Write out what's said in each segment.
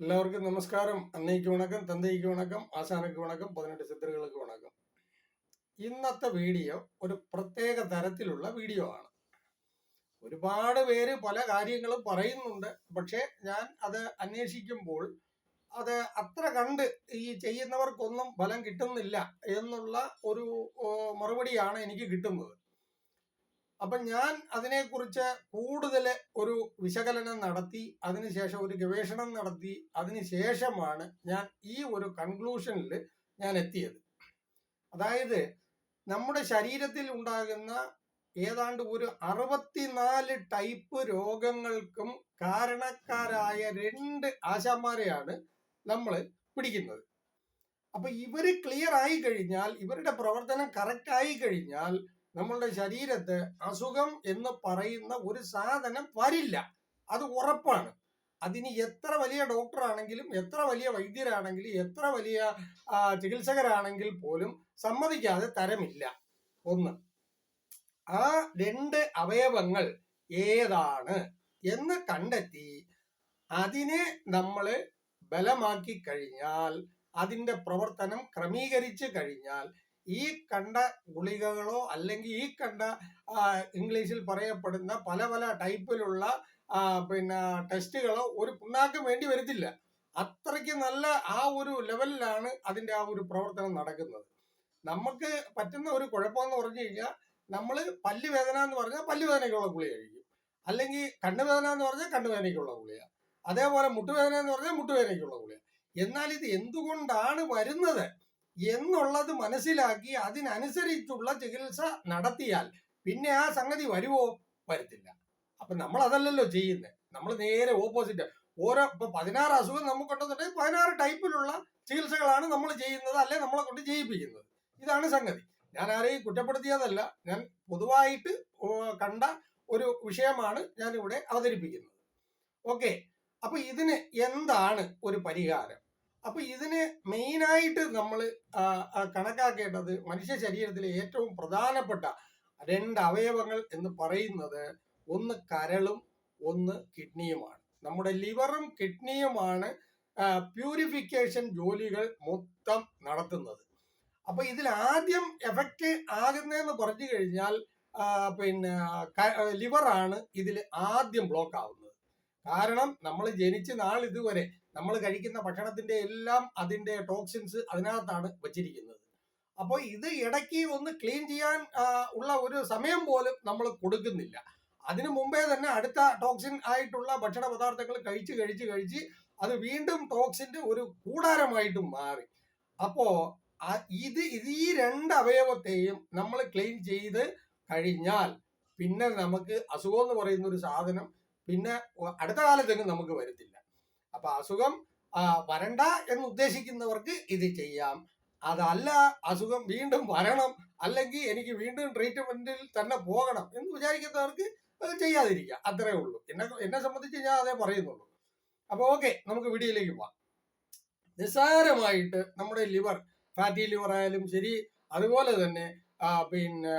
எல்லாருக்கும் நமஸ்காரம் അന്നയ്ക്ക് വണക്കം തന്തയ്ക്ക് വണക്കം ആശാനക്ക് വണക്കം പതിനെട്ട് സിദ്ധറുകൾക്ക് വണക്കം ഇന്നത്തെ വീഡിയോ ഒരു പ്രത്യേക തരത്തിലുള്ള വീഡിയോ ആണ് ഒരുപാട് പേര് പല കാര്യങ്ങളും പറയുന്നുണ്ട് പക്ഷെ ഞാൻ അത് അന്വേഷിക്കുമ്പോൾ അത് അത്ര കണ്ട് ഈ ചെയ്യുന്നവർക്കൊന്നും ഫലം കിട്ടുന്നില്ല എന്നുള്ള ഒരു ഓ, മറുപടിയാണ് എനിക്ക് കിട്ടുന്നത് അപ്പൊ ഞാൻ അതിനെക്കുറിച്ച് കൂടുതൽ ഒരു വിശകലനം നടത്തി അതിനുശേഷം ഒരു ഗവേഷണം നടത്തി അതിനുശേഷമാണ് ഞാൻ ഈ ഒരു കൺക്ലൂഷനിൽ ഞാൻ എത്തിയത്. അതായത് നമ്മുടെ ശരീരത്തിൽ ഉണ്ടാകുന്ന ഏതാണ്ട് ഒരു അറുപത്തിനാല് ടൈപ്പ് രോഗങ്ങൾക്കും കാരണക്കാരായ രണ്ട് ആശാന്മാരെയാണ് നമ്മൾ പിടിക്കുന്നത്. അപ്പൊ ഇവർ ക്ലിയർ ആയി കഴിഞ്ഞാൽ ഇവരുടെ പ്രവർത്തനം കറക്റ്റ് ആയി കഴിഞ്ഞാൽ നമ്മളുടെ ശരീരത്ത് അസുഖം എന്ന് പറയുന്ന ഒരു സാധനം വരില്ല. അത് ഉറപ്പാണ്. അതിന് എത്ര വലിയ ഡോക്ടറാണെങ്കിലും എത്ര വലിയ വൈദ്യരാണെങ്കിലും എത്ര വലിയ ചികിത്സകരാണെങ്കിൽ പോലും സമ്മതിക്കാതെ തരമില്ല. ഒന്ന് ആ രണ്ട് അവയവങ്ങൾ ഏതാണ് എന്ന് കണ്ടെത്തി അതിനെ നമ്മൾ ബലമാക്കി കഴിഞ്ഞാൽ അതിന്റെ പ്രവർത്തനം ക്രമീകരിച്ച് കഴിഞ്ഞാൽ ഈ കണ്ട ഗുളികകളോ അല്ലെങ്കിൽ ഈ കണ്ട ഇംഗ്ലീഷിൽ പറയപ്പെടുന്ന പല പല ടൈപ്പിലുള്ള പിന്നെ ടെസ്റ്റുകളോ ഒരു പുണ്ണാക്കം വേണ്ടി വരത്തില്ല. അത്രയ്ക്ക് നല്ല ആ ഒരു ലെവലിലാണ് അതിന്റെ ആ ഒരു പ്രവർത്തനം നടക്കുന്നത്. നമുക്ക് പറ്റുന്ന ഒരു കുഴപ്പമെന്ന് പറഞ്ഞു കഴിഞ്ഞാൽ നമ്മൾ പല്ല് വേദന എന്ന് പറഞ്ഞാൽ പല്ല് വേദനയ്ക്കുള്ള ഗുളിക കഴിക്കും. അല്ലെങ്കിൽ കണ്ണുവേദന എന്ന് പറഞ്ഞാൽ കണ്ണുവേദനയ്ക്കുള്ള ഗുളിക. അതേപോലെ മുട്ടുവേദന എന്ന് പറഞ്ഞാൽ മുട്ടുവേദനയ്ക്കുള്ള ഗുളിക. എന്നാൽ ഇത് എന്തുകൊണ്ടാണ് വരുന്നത്? എന്നുള്ളത് മനസ്സിലാക്കി അതിനനുസരിച്ചുള്ള ചികിത്സ നടത്തിയാൽ പിന്നെ ആ സംഗതി വരുമോ വരത്തില്ല. അപ്പൊ നമ്മൾ അതല്ലല്ലോ ചെയ്യുന്നത് നമ്മൾ നേരെ ഓപ്പോസിറ്റ് ഓരോ ഇപ്പൊ പതിനാറ് അസുഖം നമുക്കുണ്ടെന്നുണ്ടെങ്കിൽ പതിനാറ് ടൈപ്പിലുള്ള ചികിത്സകളാണ് നമ്മൾ ചെയ്യുന്നത് അല്ലെ നമ്മളെ കൊണ്ട് ചെയ്യിപ്പിക്കുന്നത്. ഇതാണ് സംഗതി. ഞാൻ ആരെയും കുറ്റപ്പെടുത്തിയതല്ല. ഞാൻ പൊതുവായിട്ട് കണ്ട ഒരു വിഷയമാണ് ഞാൻ ഇവിടെ അവതരിപ്പിക്കുന്നത്. ഓക്കെ. അപ്പൊ ഇതിന് എന്താണ് ഒരു പരിഹാരം? അപ്പൊ ഇതിന് മെയിനായിട്ട് നമ്മൾ കണക്കാക്കേണ്ടത് മനുഷ്യ ശരീരത്തിലെ ഏറ്റവും പ്രധാനപ്പെട്ട രണ്ട് അവയവങ്ങൾ എന്ന് പറയുന്നത് ഒന്ന് കരളും ഒന്ന് കിഡ്നിയുമാണ്. നമ്മുടെ ലിവറും കിഡ്നിയുമാണ് പ്യൂരിഫിക്കേഷൻ ജോലികൾ മൊത്തം നടത്തുന്നത്. അപ്പൊ ഇതിൽ ആദ്യം എഫക്റ്റ് ആകുന്നതെന്ന് പറഞ്ഞു കഴിഞ്ഞാൽ പിന്നെ ലിവറാണ് ഇതിൽ ആദ്യം ബ്ലോക്ക് ആവുന്നത്. കാരണം നമ്മൾ ജനിച്ച നാൾ ഇതുവരെ നമ്മൾ കഴിക്കുന്ന ഭക്ഷണത്തിന്റെ എല്ലാം അതിന്റെ ടോക്സിൻസ് അതിനകത്താണ് വെച്ചിരിക്കുന്നത്. അപ്പോൾ ഇത് ഇടയ്ക്ക് ഒന്ന് ക്ലീൻ ചെയ്യാൻ ഉള്ള ഒരു സമയം പോലും നമ്മൾ കൊടുക്കുന്നില്ല. അതിനു മുമ്പേ തന്നെ അടുത്ത ടോക്സിൻ ആയിട്ടുള്ള ഭക്ഷണ പദാർത്ഥങ്ങൾ കഴിച്ച് കഴിച്ച് കഴിച്ച് അത് വീണ്ടും ടോക്സിന്റെ ഒരു കൂടാരമായിട്ട് മാറി. അപ്പോ ഇത് ഇത് ഈ രണ്ട് അവയവത്തെയും നമ്മൾ ക്ലീൻ ചെയ്ത് കഴിഞ്ഞാൽ പിന്നെ നമുക്ക് അസുഖം എന്ന് പറയുന്ന ഒരു സാധനം പിന്നെ അടുത്ത കാലത്തെങ്കിലും നമുക്ക് വരത്തില്ല. അപ്പൊ അസുഖം വരണ്ട എന്ന് ഉദ്ദേശിക്കുന്നവർക്ക് ഇത് ചെയ്യാം. അതല്ല അസുഖം വീണ്ടും വരണം അല്ലെങ്കിൽ എനിക്ക് വീണ്ടും ട്രീറ്റ്മെന്റിൽ തന്നെ പോകണം എന്ന് വിചാരിക്കുന്നവർക്ക് അത് ചെയ്യാതിരിക്കുക അത്രേ ഉള്ളൂ. എന്നെ എന്നെ സംബന്ധിച്ച് ഞാൻ അതേ പറയുന്നുള്ളൂ. അപ്പൊ ഓക്കെ നമുക്ക് വീഡിയോയിലേക്ക് പോവാം. നിസ്സാരമായിട്ട് നമ്മുടെ ലിവർ ഫാറ്റി ലിവർ ആയാലും ശരി അതുപോലെ തന്നെ പിന്നെ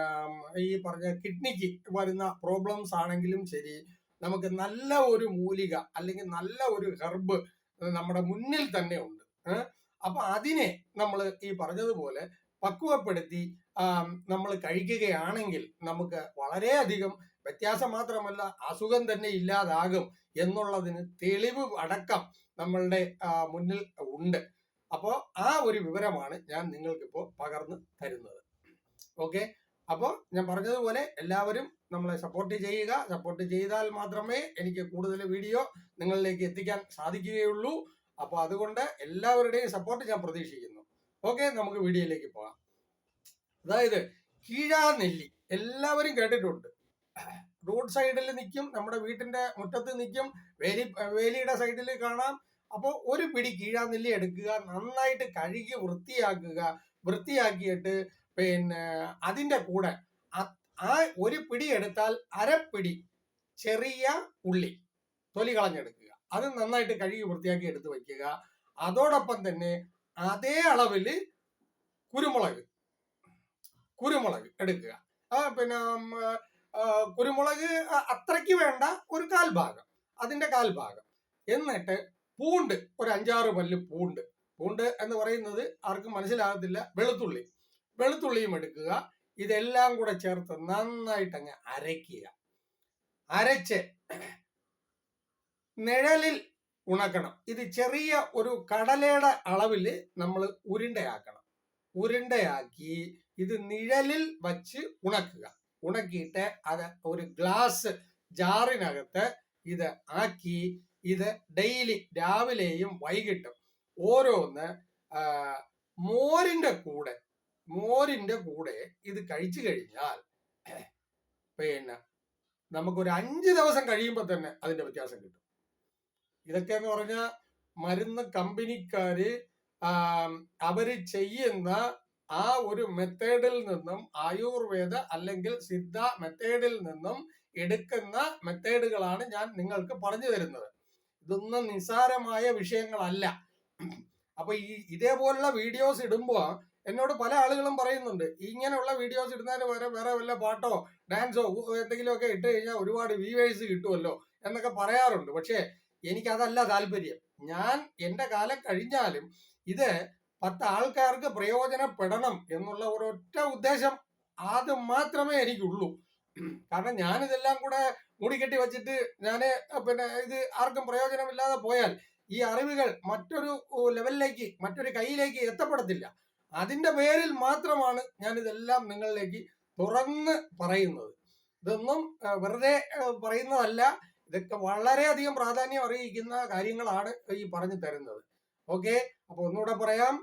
ഈ പറഞ്ഞ കിഡ്നിക്ക് വരുന്ന പ്രോബ്ലംസ് ആണെങ്കിലും ശരി നമുക്ക് നല്ല ഒരു മൂലിക അല്ലെങ്കിൽ നല്ല ഒരു ഹെർബ് നമ്മുടെ മുന്നിൽ തന്നെ ഉണ്ട്? അപ്പൊ അതിനെ നമ്മൾ ഈ പറഞ്ഞതുപോലെ പക്വപ്പെടുത്തി നമ്മൾ കഴിക്കുകയാണെങ്കിൽ നമുക്ക് വളരെയധികം വ്യത്യാസം മാത്രമല്ല അസുഖം തന്നെ ഇല്ലാതാകും എന്നുള്ളതിന് തെളിവ് അടക്കം നമ്മളുടെ മുന്നിൽ ഉണ്ട്. അപ്പോൾ ആ ഒരു വിവരമാണ് ഞാൻ നിങ്ങൾക്കിപ്പോൾ പകർന്നു തരുന്നത്. ഓക്കെ? അപ്പോൾ ഞാൻ പറഞ്ഞതുപോലെ എല്ലാവരും നമ്മളെ സപ്പോർട്ട് ചെയ്യുക. സപ്പോർട്ട് ചെയ്താൽ മാത്രമേ എനിക്ക് കൂടുതൽ വീഡിയോ നിങ്ങളിലേക്ക് എത്തിക്കാൻ സാധിക്കുകയുള്ളൂ. അപ്പോൾ അതുകൊണ്ട് എല്ലാവരുടെയും സപ്പോർട്ട് ഞാൻ പ്രതീക്ഷിക്കുന്നു. ഓക്കെ നമുക്ക് വീഡിയോയിലേക്ക് പോകാം. അതായത് കീഴാനെല്ലി. എല്ലാവരും കേട്ടിട്ടുണ്ട്. റോഡ് സൈഡിൽ നിൽക്കും നമ്മുടെ വീട്ടിന്റെ മുറ്റത്ത് നിൽക്കും വേലി വേലിയുടെ സൈഡിൽ കാണാം. അപ്പോൾ ഒരു പിടി കീഴാനെല്ലി എടുക്കുക നന്നായിട്ട് കഴുകി വൃത്തിയാക്കുക. വൃത്തിയാക്കിയിട്ട് പിന്നെ അതിന്റെ കൂടെ ആ ഒരു പിടി എടുത്താൽ അരപ്പിടി ചെറിയ ഉള്ളി തൊലി കളഞ്ഞെടുക്കുക. അത് നന്നായിട്ട് കഴുകി വൃത്തിയാക്കി എടുത്ത് വയ്ക്കുക. അതോടൊപ്പം തന്നെ അതേ അളവിൽ കുരുമുളക് കുരുമുളക് എടുക്കുക. പിന്നെ കുരുമുളക് അത്രയ്ക്ക് വേണ്ട ഒരു കാൽഭാഗം അതിന്റെ കാൽഭാഗം എന്നിട്ട് പൂണ്ട് ഒരു അഞ്ചാറ് പല്ല് പൂണ്ട്. പൂണ്ട് എന്ന് പറയുന്നത് ആർക്കും മനസ്സിലാകത്തില്ല വെളുത്തുള്ളി. വെളുത്തുള്ളിയും എടുക്കുക. ഇതെല്ലാം കൂടെ ചേർത്ത് നന്നായിട്ട് അങ്ങ് അരയ്ക്കുക. അരച്ച് നിഴലിൽ ഉണക്കണം. ഇത് ചെറിയ ഒരു കടലയുടെ അളവിൽ നമ്മൾ ഉരുണ്ടയാക്കണം. ഉരുണ്ടയാക്കി ഇത് നിഴലിൽ വച്ച് ഉണക്കുക. ഉണക്കിയിട്ട് അത് ഒരു ഗ്ലാസ് ജാറിനകത്ത് ഇത് ആക്കി ഇത് ഡെയിലി രാവിലെയും വൈകിട്ടും ഓരോന്ന് മോരിന്റെ കൂടെ മോരിന്റെ കൂടെ ഇത് കഴിച്ചു കഴിഞ്ഞാൽ പിന്നെ നമുക്കൊരു അഞ്ച് ദിവസം കഴിയുമ്പോൾ തന്നെ അതിന്റെ വ്യത്യാസം കിട്ടും. ഇതൊക്കെ എന്ന് പറഞ്ഞാൽ മരുന്ന് കമ്പനിക്കാര് അവർ ചെയ്യുന്ന ആ ഒരു മെത്തേഡിൽ നിന്നും ആയുർവേദ അല്ലെങ്കിൽ സിദ്ധ മെത്തേഡിൽ നിന്നും എടുക്കുന്ന മെത്തേഡുകളാണ് ഞാൻ നിങ്ങൾക്ക് പറഞ്ഞു തരുന്നത്. ഇതൊന്നും നിസ്സാരമായ വിഷയങ്ങളല്ല. അപ്പൊ ഈ ഇതേപോലുള്ള വീഡിയോസ് ഇടുമ്പോ എന്നോട് പല ആളുകളും പറയുന്നുണ്ട് ഇങ്ങനെയുള്ള വീഡിയോസ് ഇടുന്നതിന് പകരം വേറെ വല്ല പാട്ടോ ഡാൻസോ എന്തെങ്കിലുമൊക്കെ ഇട്ട് കഴിഞ്ഞാൽ ഒരുപാട് വ്യൂവേഴ്സ് കിട്ടുമല്ലോ എന്നൊക്കെ പറയാറുണ്ട്. പക്ഷേ എനിക്കതല്ല താല്പര്യം. ഞാൻ എന്റെ കാലം കഴിഞ്ഞാലും ഇത് പത്ത് ആൾക്കാർക്ക് പ്രയോജനപ്പെടണം എന്നുള്ള ഒരൊറ്റ ഉദ്ദേശം അത് മാത്രമേ എനിക്കുള്ളൂ. കാരണം ഞാനിതെല്ലാം കൂടെ മൂടിക്കെട്ടി വെച്ചിട്ട് ഞാൻ പിന്നെ ഇത് ആർക്കും പ്രയോജനമില്ലാതെ പോയാൽ ഈ അറിവുകൾ മറ്റൊരു ലെവലിലേക്ക് മറ്റൊരു കയ്യിലേക്ക് എത്തപ്പെടത്തില്ല. അതിന്റെ പേരിൽ മാത്രമാണ് ഞാൻ ഇതെല്ലാം നിങ്ങളിലേക്ക് തുറന്ന് പറയുന്നത്. ഇതൊന്നും വെറുതെ പറയുന്നതല്ല. ഇതൊക്കെ വളരെയധികം പ്രാധാന്യം അറിയിക്കുന്ന കാര്യങ്ങളാണ് ഈ പറഞ്ഞു തരുന്നത്. ഓക്കെ? അപ്പൊ ഒന്നുകൂടെ പറയാം.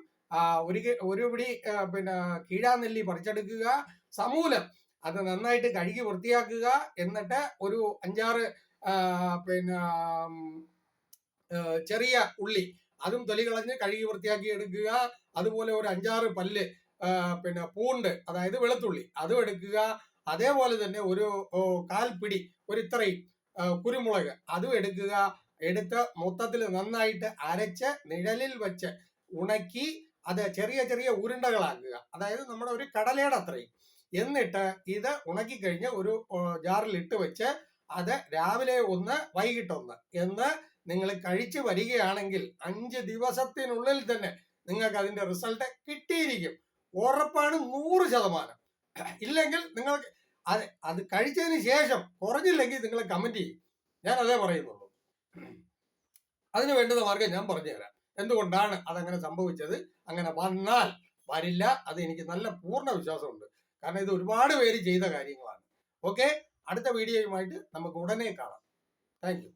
ഒരു ഒരു പിടി പിന്നെ കീഴാനെല്ലി പറിച്ചെടുക്കുക. സമൂലം അത് നന്നായിട്ട് കഴുകി വൃത്തിയാക്കുക. എന്നിട്ട് ഒരു അഞ്ചാറ് പിന്നെ ചെറിയ ഉള്ളി അതും തൊലി കളഞ്ഞ് കഴുകി വൃത്തിയാക്കി എടുക്കുക. അതുപോലെ ഒരു അഞ്ചാറ് പല്ല് പിന്നെ പൂണ്ട് അതായത് വെളുത്തുള്ളി അതും എടുക്കുക. അതേപോലെ തന്നെ ഒരു കാൽപിടി പിടി ഒരു ഇത്രയും കുരുമുളക് അതും എടുക്കുക. എടുത്ത് മൊത്തത്തിൽ നന്നായിട്ട് അരച്ച് നിഴലിൽ വെച്ച് ഉണക്കി അത് ചെറിയ ചെറിയ ഉരുണ്ടകളാക്കുക. അതായത് നമ്മുടെ ഒരു കടലയുടെ അത്രയും. എന്നിട്ട് ഇത് ഉണക്കി കഴിഞ്ഞ് ഒരു ജാറിൽ ഇട്ട് വെച്ച് അത് രാവിലെ ഒന്ന് വൈകിട്ടൊന്ന് എന്ന് നിങ്ങൾ കഴിച്ചു വരികയാണെങ്കിൽ അഞ്ച് ദിവസത്തിനുള്ളിൽ തന്നെ നിങ്ങൾക്ക് അതിന്റെ റിസൾട്ട് കിട്ടിയിരിക്കും. ഉറപ്പാണ് നൂറ് ശതമാനം. ഇല്ലെങ്കിൽ നിങ്ങൾക്ക് അത് അത് കഴിച്ചതിന് ശേഷം കുറഞ്ഞില്ലെങ്കിൽ നിങ്ങൾ കമന്റ് ചെയ്യും. ഞാൻ അതേ പറയുന്നുള്ളൂ. അതിന് വേണ്ടുന്ന മാർഗം ഞാൻ പറഞ്ഞു തരാം എന്തുകൊണ്ടാണ് അതങ്ങനെ സംഭവിച്ചത്? അങ്ങനെ വന്നാൽ വരില്ല. അത് എനിക്ക് നല്ല പൂർണ വിശ്വാസമുണ്ട്. കാരണം ഇത് ഒരുപാട് പേര് ചെയ്ത കാര്യങ്ങളാണ്. ഓക്കെ അടുത്ത വീഡിയോയുമായിട്ട് നമുക്ക് ഉടനെ കാണാം. താങ്ക്